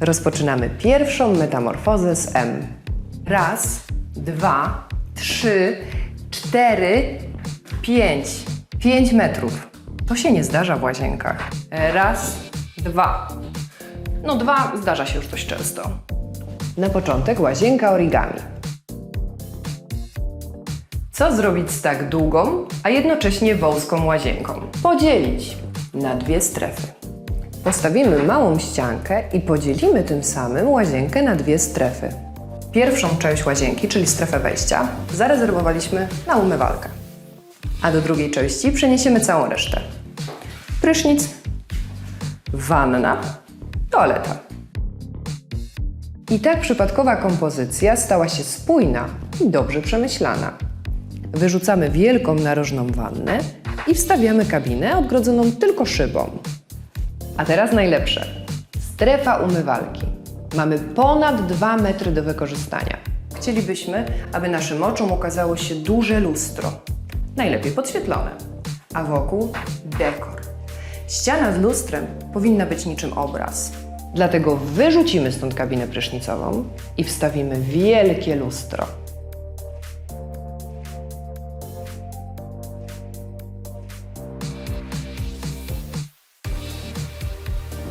Rozpoczynamy pierwszą metamorfozę z M. Raz, dwa, trzy, cztery, pięć. Pięć metrów. To się nie zdarza w łazienkach. Raz, dwa. No dwa zdarza się już dość często. Na początek łazienka origami. Co zrobić z tak długą, a jednocześnie wąską łazienką? Podzielić na dwie strefy. Postawimy małą ściankę i podzielimy tym samym łazienkę na dwie strefy. Pierwszą część łazienki, czyli strefę wejścia, zarezerwowaliśmy na umywalkę. A do drugiej części przeniesiemy całą resztę. Prysznic, wanna, toaleta. I tak przypadkowa kompozycja stała się spójna i dobrze przemyślana. Wyrzucamy wielką narożną wannę i wstawiamy kabinę odgrodzoną tylko szybą. A teraz najlepsze. Strefa umywalki. Mamy ponad 2 metry do wykorzystania. Chcielibyśmy, aby naszym oczom ukazało się duże lustro. Najlepiej podświetlone. A wokół dekor. Ściana z lustrem powinna być niczym obraz. Dlatego wyrzucimy stąd kabinę prysznicową i wstawimy wielkie lustro.